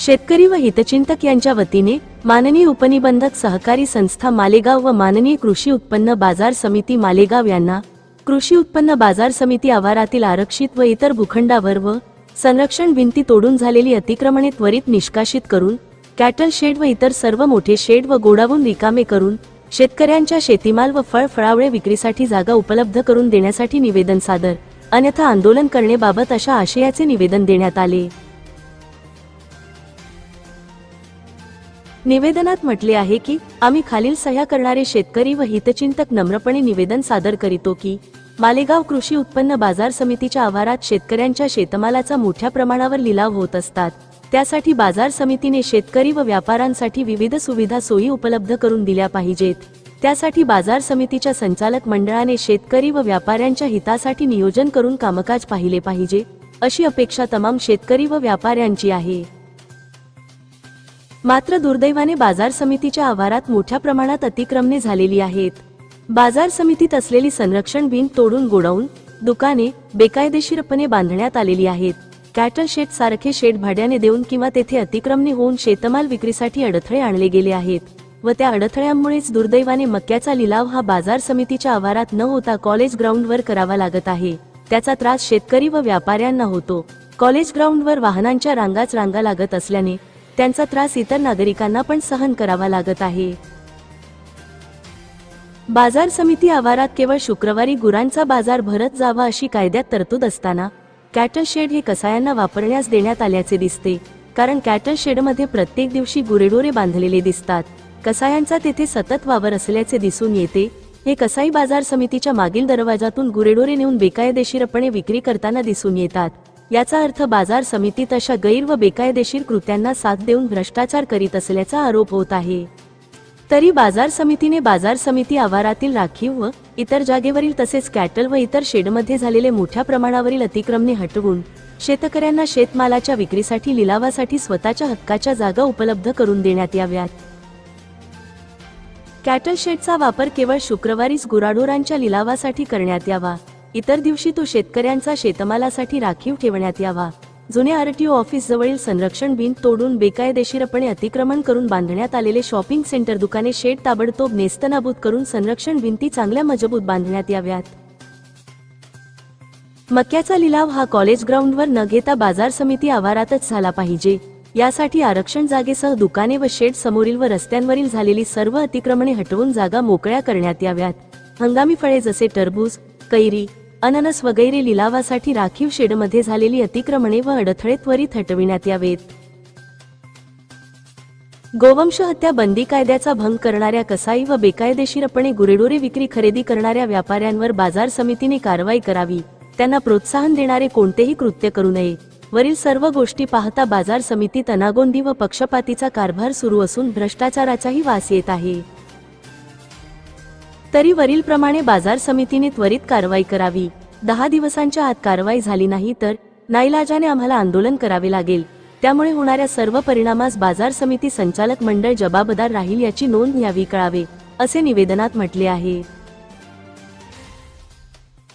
शेतकरी व हितचिंतक यांच्या वतीने माननीय उपनिबंधक सहकारी संस्था मालेगाव व माननीय कृषी उत्पन्न बाजार समिती मालेगाव यांना कृषी उत्पन्न बाजार समिती आवारातील आरक्षित व इतर भूखंडावर व संरक्षण भिंती तोडून झालेली अतिक्रमणे त्वरित निष्कासित करून कॅटल शेड व इतर सर्व मोठे शेड व गोडावून रिकामे करून शेतकऱ्यांच्या शेतीमाल व फळ फळावळे विक्रीसाठी जागा उपलब्ध करून देण्यासाठी निवेदन सादर अन्यथा आंदोलन करण्याबाबत अशा आशयाचे निवेदन देण्यात आले. निवेदनात म्हटले आहे की आम्ही खालील सह्या करणारे शेतकरी व हितचिंतक नम्रपणे निवेदन सादर करीतो की मालेगाव कृषी उत्पन्न बाजार समितीच्या आवारात शेतकऱ्यांच्या शेतमालाचा मोठ्या प्रमाणावर लिलाव होत असतात. त्यासाठी बाजार समितीने शेतकरी व व्यापाऱ्यांसाठी विविध सुविधा सोयी उपलब्ध करून दिल्या पाहिजेत. त्यासाठी बाजार समितीच्या संचालक मंडळाने शेतकरी व व्यापाऱ्यांच्या हितासाठी नियोजन करून कामकाज पाहिले पाहिजे अशी अपेक्षा तमाम शेतकरी व व्यापाऱ्यांची आहे. मात्र दुर्दैवाने बाजार समितीच्या आवारात मोठ्या प्रमाणात अतिक्रमणे झालेली आहेत. बाजार समितीत असलेली संरक्षण बिन तोडून गोडाऊन दुकाने बेकायदेशीरपणे बांधण्यात आलेली आहेत. कॅटल शेड सारखे शेड भाड्याने देऊन किंवा तेथे अतिक्रमणे होऊन शेतमाल विक्रीसाठी अडथळे आणले गेले आहेत व त्या अडथळ्यांमुळेच दुर्दैवाने मक्याचा लिलाव हा बाजार समितीच्या आवारात न होता कॉलेज ग्राउंडवर करावा लागत आहे. त्याचा त्रास शेतकरी व व्यापाऱ्यांना होतो. कॉलेज ग्राउंडवर वाहनांच्या रांगाच रांगा लागत असल्याने त्यांचा त्रास इतर नागरिकांना पण सहन करावा लागत आहे. बाजार समिती आवारात केवळ शुक्रवारी गुरांचा बाजार भरत जावा अशी कायद्यात तरतूद असताना कॅटल शेड हे कसायांना वापरण्यास देण्यात आल्याचे दिसते कारण कॅटल शेडमध्ये प्रत्येक दिवशी गुरेढोरे बांधलेले दिसतात. कसायांचा तेथे सतत वावर असल्याचे दिसून येते. हे कसाई बाजार समितीच्या मागील दरवाजातून गुरेढोरे नेऊन बेकायदेशीरपणे विक्री करताना दिसून येतात. याचा अर्थ बाजार समितीत अशा गैर व बेकायदेशीर कृत्यांना साथ देऊन भ्रष्टाचार करीत असल्याचा आरोप होत आहे. तरी बाजार समितीने बाजार समिती आवारातील राखीव व इतर जागेवरील तसेच कॅटल व इतर शेडमध्ये झालेले मोठ्या प्रमाणावरील अतिक्रमणे हटवून शेतकऱ्यांना शेतमालाच्या विक्रीसाठी लिलावासाठी स्वतःच्या हक्काच्या जागा उपलब्ध करून देण्यात याव्यात. कॅटल शेडचा वापर केवळ शुक्रवारीच गुराढोरांच्या लिलावासाठी करण्यात यावा. इतर दिवशी तो शेतकऱ्यांचा शेतमालासाठी राखीव ठेवण्यात यावा. जुने आरटीओ ऑफिस जवळील संरक्षण बिन तोडून बेकायदेशीरपणे अतिक्रमण करून बांधण्यात आलेले शॉपिंग सेंटर दुकाने शेड ताबडतोब नेस्तनाबूत करून संरक्षण भिंती चांगल्या मजबूत बांधण्यात याव्यात. मक्याचा लिलाव हा कॉलेज ग्राउंडवर न घेता बाजार समिती आवारातच झाला पाहिजे. यासाठी आरक्षण जागेसह दुकाने व शेड समोरील व रस्त्यांवरील झालेली सर्व अतिक्रमणे हटवून जागा मोकळ्या करण्यात याव्यात. हंगामी फळे जसे टरबूज कैरी अननस वगैरे लिलावासाठी राखीव शेडमध्ये झालेली अतिक्रमणे व अडथळे त्वरित हटविण्यात यावेत. गोवंश हत्या बंदी कायद्याचा भंग करणाऱ्या कसाई व बेकायदेशीरपणे गुरेढोरे विक्री खरेदी करणाऱ्या व्यापाऱ्यांवर बाजार समितीने कारवाई करावी. त्यांना प्रोत्साहन देणारे कोणतेही कृत्य करू नये. वरील सर्व गोष्टी पाहता बाजार समितीत अनागोंदी व पक्षपातीचा कारभार सुरू असून भ्रष्टाचाराचाही वास येत आहे. तरी वरील प्रमाणे बाजार समितीने त्वरित कारवाई करावी. दहा दिवसांच्या आत कारवाई झाली नाही तर नाईलाजाने आम्हाला आंदोलन करावे लागेल. त्यामुळे होणाऱ्या सर्व परिणामास बाजार समिती संचालक मंडळ जबाबदार राहील याची नोंद घ्यावी कळावे असे निवेदनात म्हटले आहे.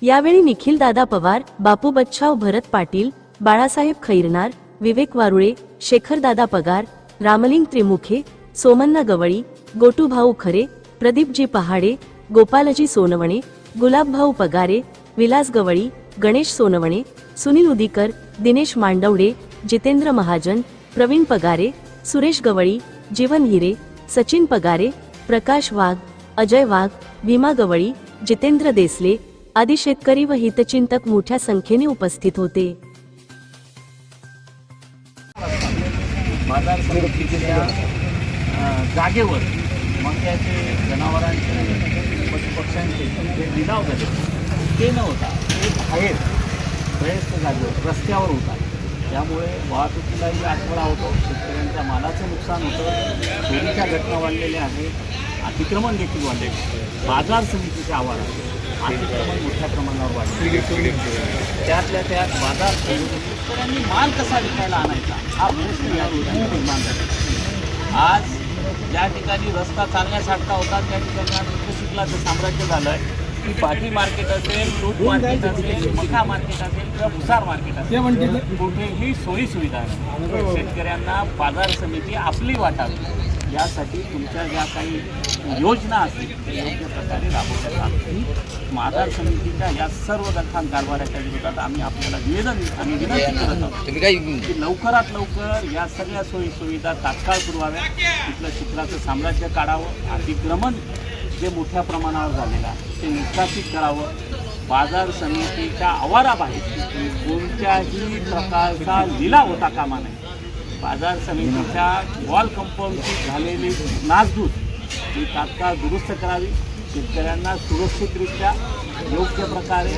यावेळी निखिल दादा पवार बापू बच्छाव भरत पाटील बाळासाहेब खैरनार विवेक वारुळे शेखर दादा पगार रामलिंग त्रिमुखे सोमन्ना गवळी गोटू भाऊ खरे प्रदीपजी पहाडे गोपालजी सोनवणे गुलाबभाऊ पगारे विलास गवळी गणेश सोनवणे सुनील उदीकर दिनेश मांडवडे जितेंद्र महाजन प्रवीण पगारे सुरेश गवळी जीवन हिरे सचिन पगारे प्रकाश वाघ अजय वाघ भीमा गवळी जितेंद्र देसले आदी शेतकरी व हितचिंतक मोठ्या संख्येने उपस्थित होते. बाजार समितीच्या अ, जागेवर जनावरांचे पशुपक्ष्यांचे जे लिलाव झाले ते न होता ते बाहेर बरेचशा जागेवर रस्त्यावर होता. त्यामुळे वाहतुकीलाही आठवडा होतो. शेतकऱ्यांच्या मालाचं नुकसान होतं. चोरीच्या घटना वाढलेल्या आहेत. अतिक्रमण देखील वाढले. बाजार समितीच्या आवारात अतिक्रमण मोठ्या प्रमाणावर वाढले. त्यातल्या त्यात बाजार शेतकऱ्यांनी माल कसा विकायला आणायचा? हा प्रश्न या ठिकाणी निर्माण झाला. आज ज्या ठिकाणी रस्ता चालण्यासारखा होता त्या ठिकाणी आज साम्राज्य झालं आहे ती भाजी मार्केट असेल दूध मार्केट असेल मका मार्केट असेल किंवा भुसार मार्केट असेल कुठेही सोयी सुविधा शेतकऱ्यांना बाजार समिती आपली वाटावी. यासाठी तुमच्या ज्या काही योजना असतील त्या योग्य प्रकारे राबवल्या जातील. बाजार समितीच्या या सर्व गरखान कारभाराच्या विरोधात आम्ही आपल्याला निवेदन आणि विनंती करत आहोत की लवकरात लवकर या सगळ्या सोयी सुविधा तात्काळ पुरवाव्या तिथलं चित्राचं साम्राज्य काढावं. अतिक्रमण जे मोठ्या प्रमाणावर झालेलं आहे ते निष्कासित करावं. बाजार समितीच्या आवाराबाहेर कोणत्याही प्रकारचा लिलाव होता कामा नये. बाजार समितीच्या वॉल कंपाऊंडची झालेली नासधूस ही तात्काळ दुरुस्त करावी. शेतकऱ्यांना सुरक्षितरित्या योग्य प्रकारे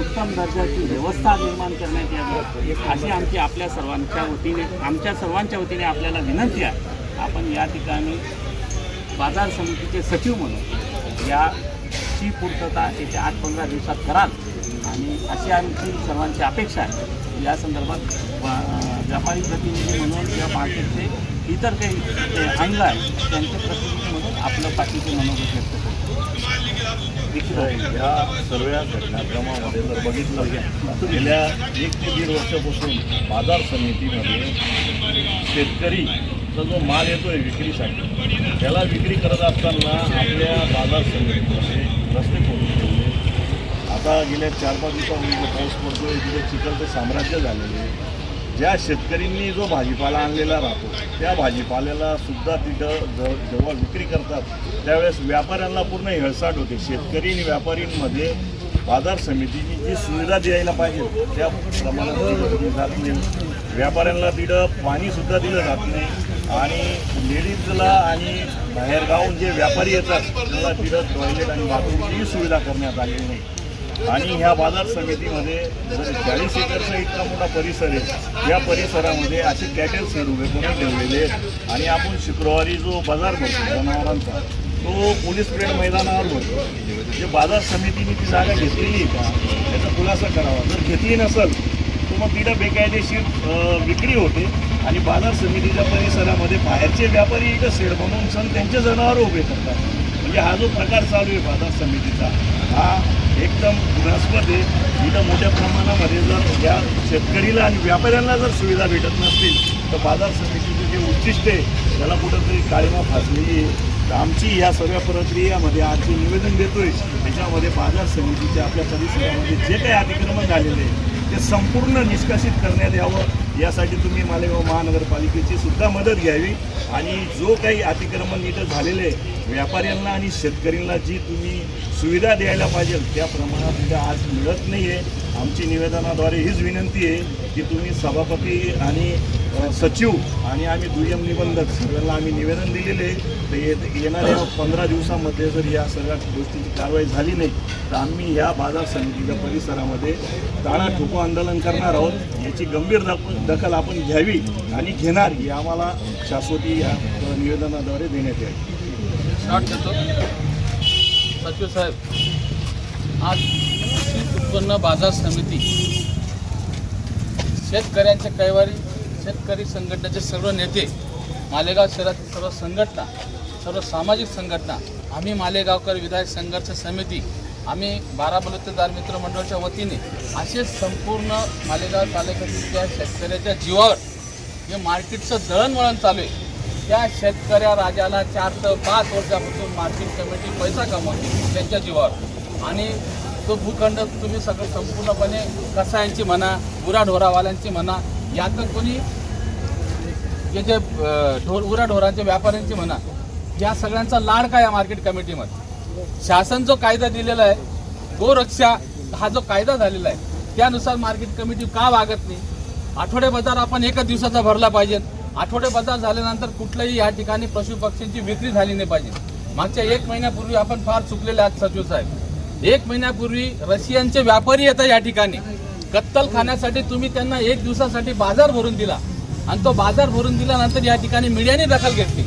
उत्तम दर्जाची व्यवस्था निर्माण करण्यात यावी. अशी आमची आपल्या सर्वांच्या वतीने आमच्या सर्वांच्या वतीने आपल्याला विनंती आहे. आपण या ठिकाणी बाजार समितीचे सचिव म्हणून याची पूर्तता येत्या आठ पंधरा दिवसात कराल. आणि अशी आमची सर्वांची अपेक्षा आहे. या संदर्भात व्यापारी प्रतिनिधी म्हणून किंवा मार्केटचे इतर काही अंग आहेत त्यांचे प्रतिनिधी म्हणून आपलं पाठीचे मनोगत व्यक्त करतो. या सर्व घटनाक्रमामध्ये जर बघितलं गेल्या एक ते दीड वर्षापासून बाजार समितीमध्ये शेतकरीचा जो माल येतो आहे विक्रीसाठी त्याला विक्री करत असताना आपल्या बाजार समितीमध्ये रस्ते करून आता गेल्या चार पाच दिवसापूर्वी पाऊस पडतोय तिथे चिखलचं साम्राज्य झालेलं आहे. ज्या शेतकऱ्यांनी जो भाजीपाला आणलेला राहतो त्या भाजीपाल्याला सुद्धा तिथं ज जेव्हा विक्री करतात त्यावेळेस व्यापाऱ्यांना पूर्ण हेळसाट होते. शेतकरी आणि व्यापारींमध्ये बाजार समितीची जी सुविधा द्यायला पाहिजे त्या प्रमाणात दिली जात नाही. व्यापाऱ्यांना तिथं पाणीसुद्धा दिलं जात नाही. आणि लेडीजला आणि बाहेरगावून जे व्यापारी येतात त्यांना तिथं टॉयलेट आणि बाथरूमचीही सुविधा करण्यात आलेली नाही. आणि ह्या बाजार समितीमध्ये म्हणजे चाळीस एकरचा इतका मोठा परिसर आहे या परिसरामध्ये असे कॅटेल सेड उभे करून ठेवलेले आहेत. आणि आपण शुक्रवारी जो बाजार भरतो जनावरांचा तो पोलीस परेड मैदानावर भरतो. जे बाजार समितीने ती जागा घेतलेली आहे का? त्याचा खुलासा करावा. जर घेतली नसेल तर मग तिथं बेकायदेशीर विक्री होते. आणि बाजार समितीच्या परिसरामध्ये बाहेरचे व्यापारी इथं सेड बनवून सण त्यांचे जनावर उभे करतात. म्हणजे हा जो प्रकार चालू आहे बाजार समितीचा हा एकदम घृणास्पद आहे. इथं मोठ्या प्रमाणामध्ये जर या शेतकरीला आणि व्यापाऱ्यांना जर सुविधा भेटत नसतील तर बाजार समितीचे जे उद्दिष्ट आहे त्याला कुठंतरी काळीमा फासलेली आहे. तर आमची या सगळ्या प्रक्रियामध्ये आज जे निवेदन देतोय त्याच्यामध्ये बाजार समितीच्या आपल्या परिसरामध्ये जे काही अतिक्रमण झालेले आहे ते संपूर्ण निष्कासित करण्यात यावं. यासाठी तुम्ही मालेगाव महानगरपालिकेची सुद्धा मदत घ्यावी आणि जो काही अतिक्रमण इथं झालेले आहे, व्यापाऱ्यांना आणि शेतकऱ्यांना जी तुम्ही सुविधा द्यायला पाहिजे त्या प्रमाणात इथं आज मिळत नाही आहे आमची निवेदनाद्वारे हीच विनंती आहे की तुम्ही सभापती आणि सचिव आणि आम्ही दुय्यम निबंधक सगळ्यांना आम्ही निवेदन दिलेले आहे. तर ये- येणाऱ्या पंधरा दिवसामध्ये जर या सगळ्या गोष्टीची कारवाई झाली नाही तर आम्ही या बाजार समितीच्या परिसरामध्ये ताळा ठोको आंदोलन करणार आहोत. याची गंभीर दखल आपण घ्यावी आणि घेणार ही आम्हाला शाश्वती या निवेदनाद्वारे देण्यात येईल. सचिव साहेब आज उत्पन्न बाजार समिती शेतकऱ्यांच्या कैवारी शेतकरी संघटनेचे सर्व नेते मालेगाव शहरातील सर्व संघटना सर्व सामाजिक संघटना आम्ही मालेगावकर विधायक संघर्ष समिती आम्ही बारा बलुतेदार मित्र मंडळाच्या वतीने असे संपूर्ण मालेगाव तालुक्यातील ज्या शेतकऱ्याच्या जीवावर जे मार्केटचं दळणवळण चालू आहे त्या शेतकऱ्या राजाला चार ते पाच वर्षापासून मार्केट कमिटी पैसा कमावते त्यांच्या जीवावर. आणि तो भूखंड तुम्ही सगळं संपूर्णपणे कसायांची म्हणा गुराढोरावाल्यांची म्हणा यातून कोणी हे जे अं, ढोर गुराढोरांच्या व्यापाऱ्यांची म्हणा या सगळ्यांचा लाड काय या मार्केट कमिटीमध्ये? शासन जो कायदा दिलेला आहे गोरक्षा हा जो कायदा झालेला आहे त्यानुसार मार्केट कमिटी का वागत नाही? आठवडे बाजार आपण एकच दिवसाचा भरला पाहिजे आठवडे बाजार झाल्यानंतर कुठल्याही या ठिकाणी पशु पक्ष्यांची विक्री झाली नाही पाहिजे. मागच्या एक महिन्यापूर्वी आपण फार चुकलेले आहात सचिव साहेब. एक महिन्यापूर्वी रशियनचे व्यापारी येतात या ठिकाणी. कत्तल खाण्यासाठी तुम्ही त्यांना एक दिवसासाठी बाजार भरून दिला. आणि तो बाजार भरून दिल्यानंतर या ठिकाणी मीडियाने दखल घेतली.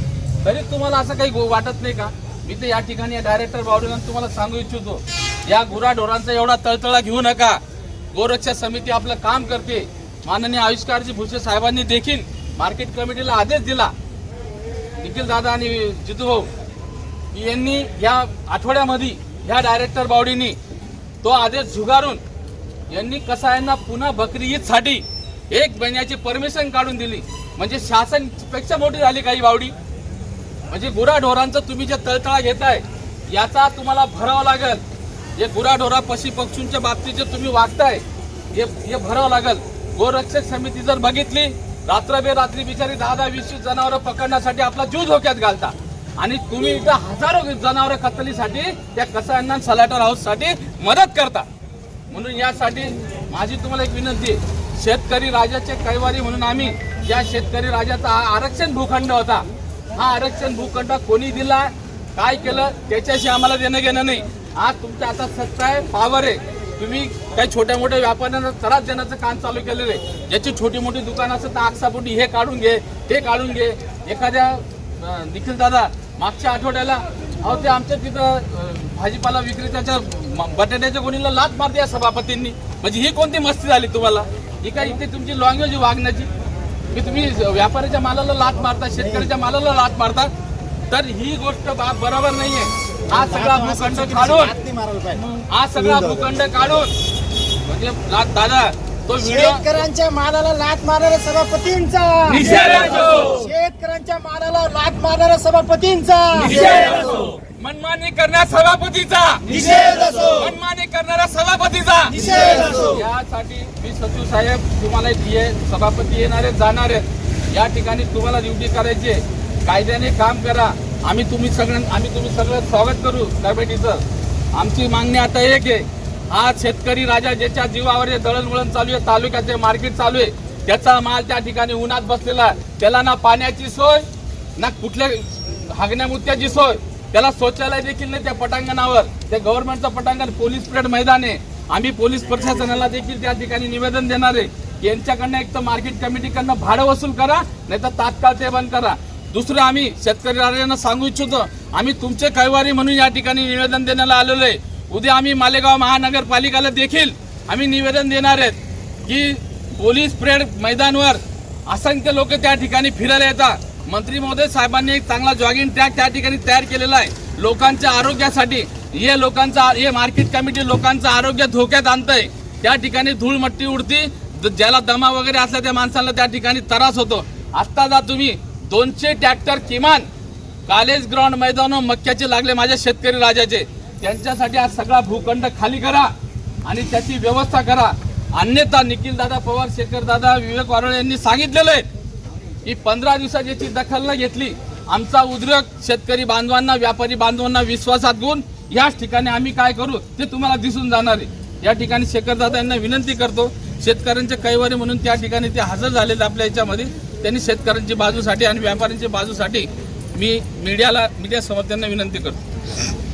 तरी तुम्हाला असं काही गो- वाटत नाही का? मी तर या ठिकाणी या डायरेक्टर बावडीला तुम्हाला सांगू इच्छितो या गुराढोरांचा एवढा तळतळा घेऊ नका. गोरक्षा समिती आपलं काम करते. माननीय आयुष्कारजी भुसे साहेबांनी देखील मार्केट कमिटीला आदेश दिला. निखिल दादा आणि जितू भाऊ यांनी या आठवड्यामध्ये ह्या डायरेक्टर बावडीनी तो आदेश झुगारून यांनी कसायांना पुन्हा बकरी ईदसाठी एक महिन्याची परमिशन काढून दिली. म्हणजे शासनपेक्षा मोठी झाली काही बावडी. म्हणजे गुराढोरांचं तुम्ही जे तळतळा घेताय याचा तुम्हाला भरावं लागेल. जे गुराढोरा पशी पक्षींच्या बाबतीत जे तुम्ही वागताय हे हे भरावं लागेल. गोरक्षक समिती जर बघितली रात्रबे रात्री बिचारी दहा दहा वीस वीस जनावरं पकडण्यासाठी आपला जीव धोक्यात घालता. आणि तुम्ही इथं हजारो जनावरं कत्तलीसाठी त्या कसायांना सलाटर हाऊससाठी मदत करता. म्हणून यासाठी माझी तुम्हाला एक विनंती आहे. शेतकरी राजाचे कैवारी म्हणून आम्ही या शेतकरी राजाचा हा आरक्षण भूखंड होता. हा आरक्षण भूखंड कोणी दिला काय केलं त्याच्याशी आम्हाला देणं घेणं नाही. आज तुमच्या आता सत्ता आहे पावर आहे. तुम्ही काही छोट्या मोठ्या व्यापाऱ्यांना त्रास देण्याचं काम चालू केलेलं आहे. ज्याची छोटी मोठी दुकान असं तर आगसापोटी हे काढून घे ते काढून घे. एखाद्या निखिल दादा मागच्या आठवड्याला अहो ते आमच्या तिथं भाजीपाला विक्रेत्याच्या बटाट्याच्या कोणीला लात मारते या सभापतींनी. म्हणजे ही कोणती मस्ती झाली तुम्हाला? ही काय इथे तुमची लँग्वेज वागण्याची? की तुम्ही व्यापाऱ्याच्या मालाला लात मारता शेतकऱ्याच्या मालाला लात मारता? तर ही गोष्ट बरोबर नाहीये. हा सगळा भूखंड काढून हा सगळा भूखंड काढून म्हणजे दादा तो व्हिडिओ शेतकऱ्यांच्या मालाला लात मारणाऱ्या सभापतींचा. निषेध असो. शेतकऱ्यांच्या मालाला लात मारणाऱ्या सभापतींचा. मनमानी करण्या सभापतीचा. निषेध असो. मनमानी करणाऱ्या सभापतीचा. निषेध असो. यासाठी मी सचिव साहेब तुम्हाला ये सभापती येणार आहेत जाणार आहेत. या ठिकाणी तुम्हाला ड्युटी करायची आहे. कायद्याने काम करा. आम्ही तुम्ही सगळ्यां आम्ही तुम्ही सगळं स्वागत करू. कमिटीचं आमची मागणी आता एक आहे. आज शेतकरी राजा ज्याच्या जीवावर हे दळणवळण चालू आहे तालुक्याचे मार्केट चालू आहे त्याचा माल त्या ठिकाणी उन्हात बसलेला आहे. त्याला ना पाण्याची सोय ना कुठल्या हागण्या मुत्याची सोय त्याला शौचालय देखील नाही त्या पटांगणावर. त्या गव्हर्नमेंटचं पटांगण पोलीस परेड मैदान. आहे आम्ही पोलीस प्रशासनाला देखील त्या ठिकाणी निवेदन देणार आहे यांच्याकडनं एक तर मार्केट कमिटीकडनं भाडं वसूल करा नाही तर तात्काळ ते बंद करा. दुसरं आम्ही शेतकरी राजांना सांगू इच्छितो आम्ही तुमचे कैवारी म्हणून या ठिकाणी निवेदन देण्याला आलेलो आहे. उद्या आम्ही मालेगाव महानगरपालिकेला देखील आम्ही निवेदन देणार आहेत की पोलीस परेड मैदानवर असंख्य लोक त्या ठिकाणी फिरायला येतात. मंत्री महोदय साहेबांनी एक चांगला जॉगिंग ट्रॅक त्या ठिकाणी तयार केलेला आहे. लोकांच्या आरोग्यासाठी हे लोकांचा हे मार्केट कमिटी लोकांचं आरोग्य धोक्यात आणतंय. त्या ठिकाणी धूळ मट्टी उडती ज्याला दमा वगैरे असला त्या माणसाला त्या ठिकाणी त्रास होतो. आत्ता जा तुम्ही दोनशे ट्रॅक्टर किमान कॉलेज ग्राउंड मैदान मक्क्याचे लागले माझ्या शेतकरी राजाचे. त्यांच्यासाठी आज सगळा भूखंड खाली करा आणि त्याची व्यवस्था करा. अन्यथा निखिल दादा पवार शेखर दादा विवेक वारोळे यांनी सांगितलेलं आहे की पंधरा दिवसात याची दखल न घेतली आमचा उद्रेक शेतकरी बांधवांना व्यापारी बांधवांना विश्वासात घेऊन याच ठिकाणी आम्ही काय करू ते तुम्हाला दिसून जाणार आहे. या ठिकाणी शेखर दादा यांना विनंती करतो शेतकऱ्यांचे कैवारी म्हणून त्या ठिकाणी ते हजर झालेले आपल्या याच्यामध्ये. त्यांनी शेतकऱ्यांची बाजूसाठी आणि व्यापाऱ्यांच्या बाजूसाठी मी मीडियाला मीडिया समर्थ्यांना विनंती करतो.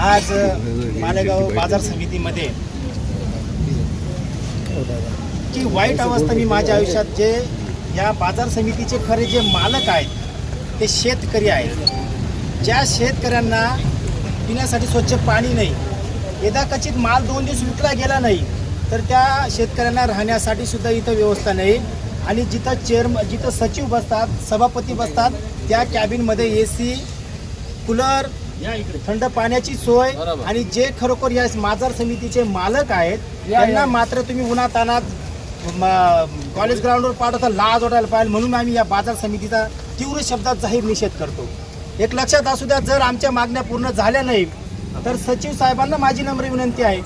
आज मालेगाव बाजार समितीमध्ये की वाईट अवस्था मी माझ्या आयुष्यात जे या बाजार समितीचे खरे जे मालक आहेत ते शेतकरी आहेत. ज्या शेतकऱ्यांना पिण्यासाठी स्वच्छ पाणी नाही यदा कचित माल दोन दिवस विकला गेला नाही तर त्या शेतकऱ्यांना राहण्यासाठी सुद्धा इथं व्यवस्था नाही. आणि जिथं चेअरम जिथं सचिव बसतात सभापती बसतात त्या कॅबिनमध्ये ए सी कूलर थंड पाण्याची सोय. आणि जे खरोखर या बाजार समितीचे मालक आहेत त्यांना मात्र तुम्ही उन्हातानात म- कॉलेज ग्राउंडवर पाठवता लाज वाटायला पाहिजे. म्हणून आम्ही या बाजार समितीचा तीव्र शब्दात जाहीर निषेध करतो. एक लक्षात असू द्या जर आमच्या मागण्या पूर्ण झाल्या नाही तर सचिव साहेबांना माझी नम्र विनंती आहे.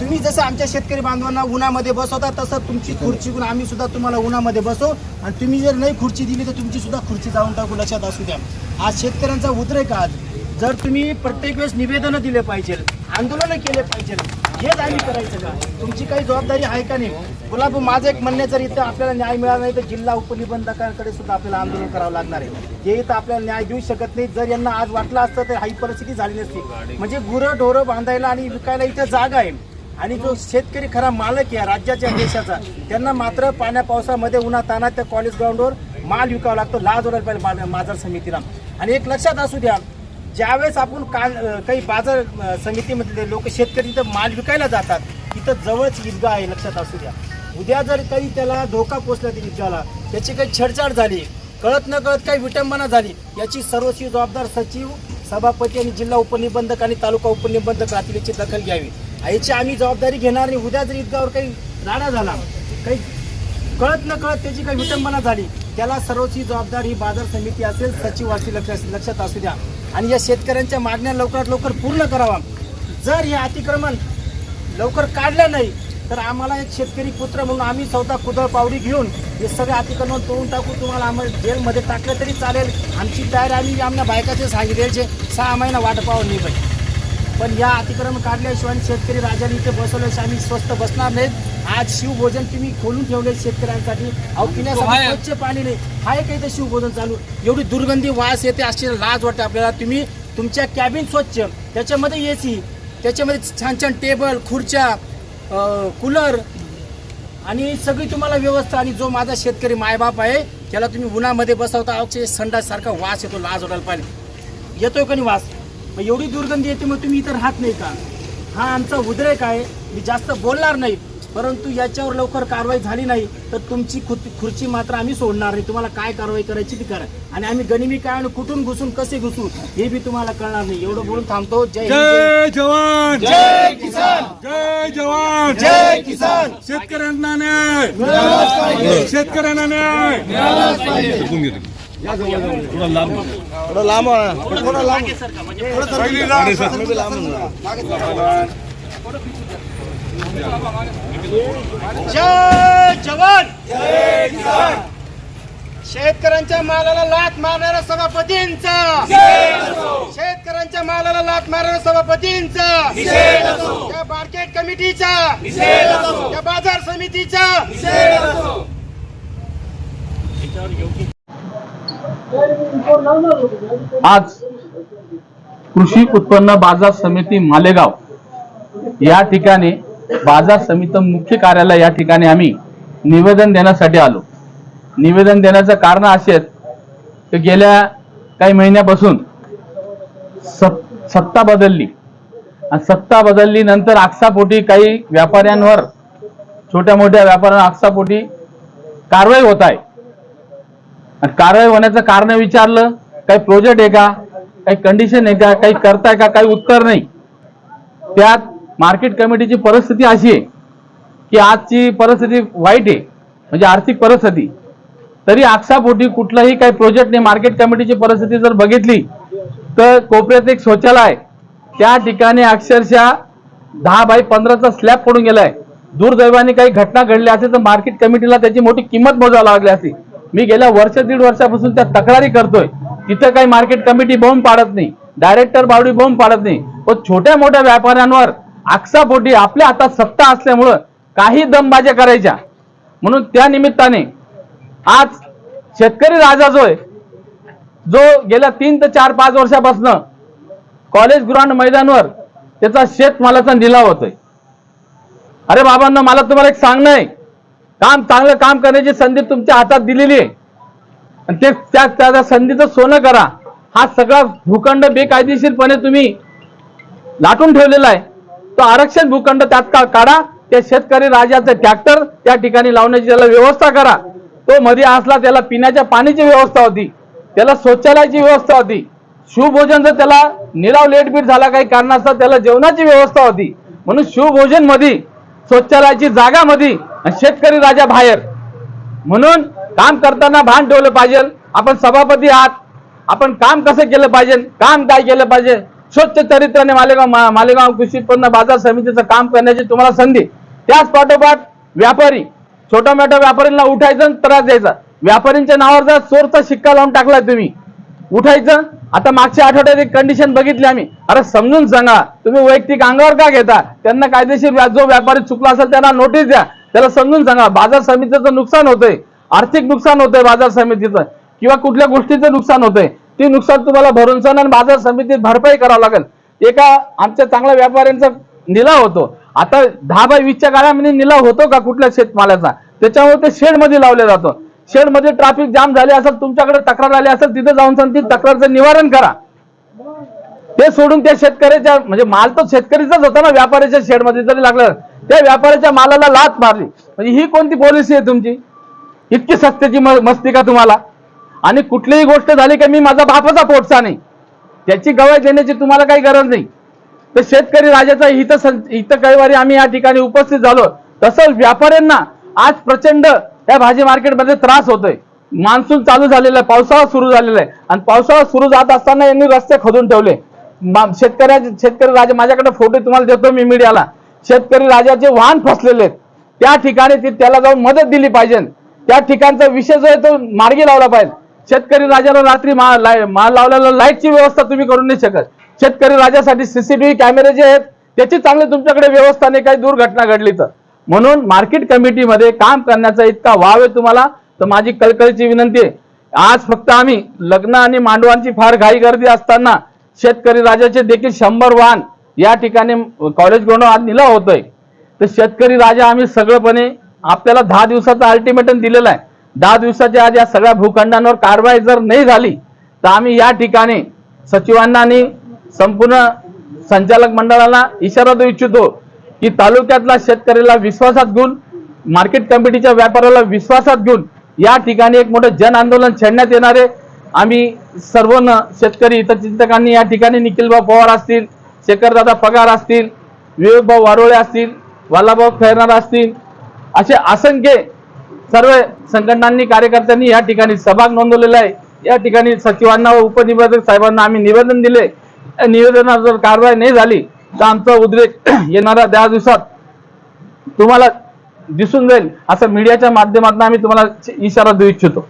तुम्ही जसं आमच्या शेतकरी बांधवांना उन्हामध्ये बसवता तसं तुमची खुर्ची आम्ही सुद्धा तुम्हाला उन्हामध्ये बसवू. आणि तुम्ही जर नाही खुर्ची दिली तर तुमची सुद्धा खुर्ची जाऊन टाकू लक्षात असू द्या. आज शेतकऱ्यांचा उद्रेक आज. जर तुम्ही प्रत्येक वेळेस निवेदनं दिले पाहिजे आंदोलनं केले पाहिजे हेच आम्ही करायचं का? तुमची काही जबाबदारी आहे का नाही? गुलाब माझं एक म्हणणे जर इथं आपल्याला न्याय मिळाला नाही तर जिल्हा उपनिबंधकांकडे सुद्धा आपल्याला आंदोलन करावं लागणार आहे. हे इथं आपल्याला न्याय देऊ शकत नाही. जर यांना आज वाटलं असतं तर ही परिस्थिती झाली नसती. म्हणजे गुरं ढोरं बांधायला आणि विकायला इथं जागा आहे. आणि जो शेतकरी खरा मालक आहे राज्याच्या देशाचा त्यांना मात्र पाण्या पावसामध्ये उन्हा ताना त्या कॉलेज ग्राउंडवर माल विकावा लागतो. लाज उडायला पाहिजे बा- बाजार समितीला. आणि एक लक्षात असू द्या ज्यावेळेस आपण का काही बाजार समितीमधले लोक शेतकरी इथं माल विकायला जातात तिथं जवळच ईदगाह आहे लक्षात असू द्या. उद्या जर काही त्याला धोका पोचला त्या ईदगाला त्याची काही छेडछाड झाली कळत न कळत काही विटंबना झाली याची सर्वस्वी जबाबदार सचिव सभापती आणि जिल्हा उपनिबंधक आणि तालुका उपनिबंधक राहतील याची दखल घ्यावी. याची आम्ही जबाबदारी घेणार नाही उद्या जर ईदगावर काही राडा झाला काही कळत न कळत त्याची काही विटंबना झाली त्याला सर्वची जबाबदारी ही बाजार समिती असेल सचिव असतील लक्ष लक्षात असू द्या. आणि या शेतकऱ्यांच्या मागण्या लवकरात लवकर पूर्ण करावा जर हे अतिक्रमण लवकर काढलं नाही तर आम्हाला एक शेतकरी पुत्र म्हणून आम्ही स्वतः कुदळ पावडी घेऊन हे सगळे अतिक्रमण तोडून टाकू तुम्हाला आम्हाला जेलमध्ये टाकलं तरी चालेल. आमची तयारी आम्ही आमच्या बायकाचे सांगितले सहा महिना वाट पाहून नाही पण या अतिक्रमण काढल्याशिवाय शेतकरी राजाने इथे बसवल्याशिवाय आम्ही स्वस्त बसणार नाहीत. आज शिवभोजन तुम्ही खोलून ठेवले शेतकऱ्यांसाठी. अहो पिण्यासाठी स्वच्छ पाणी नाही. आहे का इथे शिवभोजन चालू? एवढी दुर्गंधी वास येते अशी लाज वाटते आपल्याला. तुम्ही तुमच्या कॅबिन स्वच्छ. त्याच्यामध्ये ए सी त्याच्यामध्ये छान छान टेबल खुर्च्या कूलर आणि सगळी तुम्हाला व्यवस्था आणि जो माझा शेतकरी मायबाप आहे त्याला तुम्ही उन्हामध्ये बसवता अक्षय संडासारखा वास येतो लाज वाटायला पाहिजे. येतोय का नाही वास? मग एवढी दुर्गंधी येते मग तुम्ही इतर राहत नाही का? हा आमचा उद्रेक आहे. मी जास्त बोलणार नाही. परंतु याच्यावर लवकर कारवाई झाली नाही तर तुमची खुर्ची खुर्ची मात्र आम्ही सोडणार नाही. तुम्हाला काय कारवाई करायची ती करा. आणि आम्ही गनिमी काय आणि कुठून घुसून कसे घुसू हे बी तुम्हाला कळणार नाही. एवढं बोलून थांबतो. जय जय- जय जवान! जय किसान! जय जवान! जय किसान! शेतकऱ्यांना न्याय! शेतकऱ्यांना न्याय! जय जवान! जय किसान! शेतकऱ्यांच्या मालाला लात मारणाऱ्या सभापतींचा! शेतकऱ्यांच्या मालाला लात मारणाऱ्या सभापतींचा! त्या मार्केट कमिटीचा! त्या बाजार समितीचा! आज कृषी उत्पन्न बाजार समिती मालेगाव या ठिकाणी बाजार समिती मुख्य कार्यालय या ठिकाणी आम्ही निवेदन देण्यासाठी आलो. निवेदन देण्याचं कारण असे आहेत की गेल्या काही महिन्यापासून सत- सत्ता बदलली. आणि सत्ता बदलली नंतर आक्षापोटी काही व्यापाऱ्यांवर छोट्या मोठ्या व्यापाऱ्यांवर आक्षापोटी कारवाई होत आहे. आणि कारवाई होण्याचं कारण विचारलं काही प्रोजेक्ट आहे का? काही कंडिशन आहे का? काही करताय का? काही उत्तर नाही. त्यात मार्केट कमिटीची परिस्थिती अशी आहे की आजची परिस्थिती वाईट आहे म्हणजे आर्थिक परिस्थिती. तरी आक्षापोटी कुठलाही काही प्रोजेक्ट नाही मार्केट कमिटीची परिस्थिती जर बघितली तर कोपऱ्यात एक शौचालय त्या ठिकाणी अक्षरशः दहा बाय पंधराचा स्लॅब पडून गेलाय. दुर्दैवाने काही घटना घडल्या असेल तर मार्केट कमिटीला त्याची मोठी किंमत मोजावी लागली असती मी गेल्या वर्ष दीड वर्षापासून त्या तक्रारी करतोय. तिथं काही मार्केट कमिटी बॉम्ब पाडत नाही. डायरेक्टर बावडी बॉम्ब पाडत नाही. पण छोट्या मोठ्या व्यापाऱ्यांवर आक्सापोटी आपल्या हातात सत्ता असल्यामुळं काही दमबाज्या करायच्या. म्हणून त्या निमित्ताने आज शेतकरी राजा जो आहे जो गेल्या तीन ते चार पाच वर्षापासून कॉलेज ग्राउंड मैदानवर त्याचा शेतमालाचा निलाव होतोय. अरे बाबांना मला तुम्हाला एक सांगणं आहे. काम चांगलं काम करण्याची संधी तुमच्या हातात दिलेली आहे. आणि ते त्या त्या संधीचं सोनं करा. हा सगळा भूखंड बेकायदेशीरपणे तुम्ही लाटून ठेवलेला आहे. तो आरक्षण भूखंड त्यात का काढा त्या शेतकरी राजाचे ट्रॅक्टर त्या ठिकाणी लावण्याची त्याला व्यवस्था करा. तो मध्ये असला त्याला पिण्याच्या पाण्याची व्यवस्था होती त्याला शौचालयाची व्यवस्था होती शिवभोजनचं त्याला निलाव लेटबीट झाला काही कारणास्तव त्याला जेवणाची व्यवस्था होती. म्हणून शिवभोजनमध्ये शौचालयाची जागा मध्ये शेतकरी राजा बाहेर. म्हणून काम करताना भान ठेवलं पाहिजे. आपण सभापती आहात. आपण काम कसं केलं पाहिजे? काम काय केलं पाहिजे? स्वच्छ चरित्राने मालेगाव मा- मालेगाव कृषी उत्पन्न बाजार समितीचं काम करण्याची तुम्हाला संधी. त्याच पाठोपाठ व्यापारी छोट्या मोठ्या व्यापाऱ्यांना उठायचं आणि त्रास द्यायचा. व्यापाऱ्यांच्या नावावर जर चोरचा शिक्का लावून टाकलाय तुम्ही. उठायचं. आता मागच्या आठवड्यात एक कंडिशन बघितली आम्ही. अरे समजून सांगा. तुम्ही वैयक्तिक अंगावर का घेता? त्यांना कायदेशीर जो व्यापारी चुकला असेल त्यांना नोटीस द्या. त्याला समजून सांगा. बाजार समितीचं नुकसान होतंय. आर्थिक नुकसान होतंय बाजार समितीचं. किंवा कुठल्या गोष्टीचं नुकसान होतंय. ते नुकसान तुम्हाला भरून सण आणि बाजार समितीत भरपाई करावं लागेल. एका आमच्या चांगल्या व्यापाऱ्यांचा निलाव होतो. आता दहा बाय वीसच्या काळामध्ये निलाव होतो का कुठल्या शेतमालाचा? त्याच्यामुळे ते शेडमध्ये लावले जातो. शेडमध्ये ट्रॅफिक जाम झाले असेल तुमच्याकडे तक्रार आली असेल तिथे जाऊन ती तक्रारचं निवारण करा. ते सोडून त्या शेतकऱ्याच्या म्हणजे माल तर शेतकरीचाच होता ना व्यापाऱ्याच्या शेडमध्ये जरी लागलं त्या व्यापाऱ्याच्या मालाला लाच मारली. म्हणजे ही कोणती पॉलिसी आहे तुमची? इतकी सत्तेची म- मस्ती का तुम्हाला? आणि कुठलीही गोष्ट झाली की मी माझा बापाचा पोटचा नाही. त्याची गवाही देण्याची तुम्हाला काही गरज नाही. तर शेतकरी राजाचा हित हित कैवारी आम्ही या ठिकाणी उपस्थित झालो. तसंच व्यापाऱ्यांना आज प्रचंड या भाजी मार्केटमध्ये त्रास होतोय. मान्सून चालू झालेला आहे पावसाळा सुरू झालेला आहे. आणि पावसाळा सुरू जात असताना यांनी रस्ते खोदून ठेवले. शेतकऱ्या शेतकरी राजा माझ्याकडे फोटो तुम्हाला देतो मी मीडियाला. शेतकरी राजाचे वाहन फसलेले आहेत. त्या ठिकाणी ती त्याला जाऊन मदत दिली पाहिजे. त्या ठिकाणचा विषय जो आहे तो मार्गी लावला पाहिजे. शेतकरी राजाला रात्री मा- लाय- माल लावलेला लाईटची व्यवस्था तुम्ही करू नाही शकत. शेतकरी राजासाठी सीसीटीव्ही कॅमेरे जे आहेत त्याची चांगली तुमच्याकडे व्यवस्था नाही काही दुर्घटना घडली तर म्हणून मार्केट कमिटीमध्ये काम करण्याचा इतका वाव आहे तुम्हाला तर माझी कळकळीची विनंती आहे. आज फक्त आम्ही लग्न आणि मांडवांची फार घाई गर्दी असताना शेतकरी राजाचे देखील शंभर वाहन या ठिकाणी कॉलेज ग्राउंड आज निलाव होतोय. तर शेतकरी राजा आम्ही सगळंपणे आपल्याला दहा दिवसाचा अल्टिमेटम दिलेला आहे. दहा दिवसाच्या आज या सगळ्या भूखंडांवर कारवाई जर नाही झाली तर आम्ही या ठिकाणी सचिवांना आणि संपूर्ण संचालक मंडळाला इशारा देऊ इच्छितो की तालुक्यातला शेतकऱ्याला विश्वासात घेऊन मार्केट कमिटीच्या व्यापाऱ्याला विश्वासात घेऊन या ठिकाणी एक मोठं जन आंदोलन छेडण्यात येणार आहे. आम्ही सर्व न शेतकरी हितचिंतकांनी या ठिकाणी निखिलभाऊ पवार असतील शेखरदादा पगार असतील विवेकभाऊ वारोळे असतील वालाभाऊ खैरनार असतील असे असंख्य सर्व संघटनांनी कार्यकर्त्यांनी या ठिकाणी सहभाग नोंदवलेला आहे. या ठिकाणी सचिवांना व उपनिबंधक साहेबांना आम्ही निवेदन दिले. निवेदनावर निवेदनात जर कारवाई नाही झाली तर आमचा उद्रेक येणाऱ्या दहा दिवसात तुम्हाला दिसून जाईल. असं मीडियाच्या माध्यमातून आम्ही तुम्हाला इशारा देऊ इच्छितो.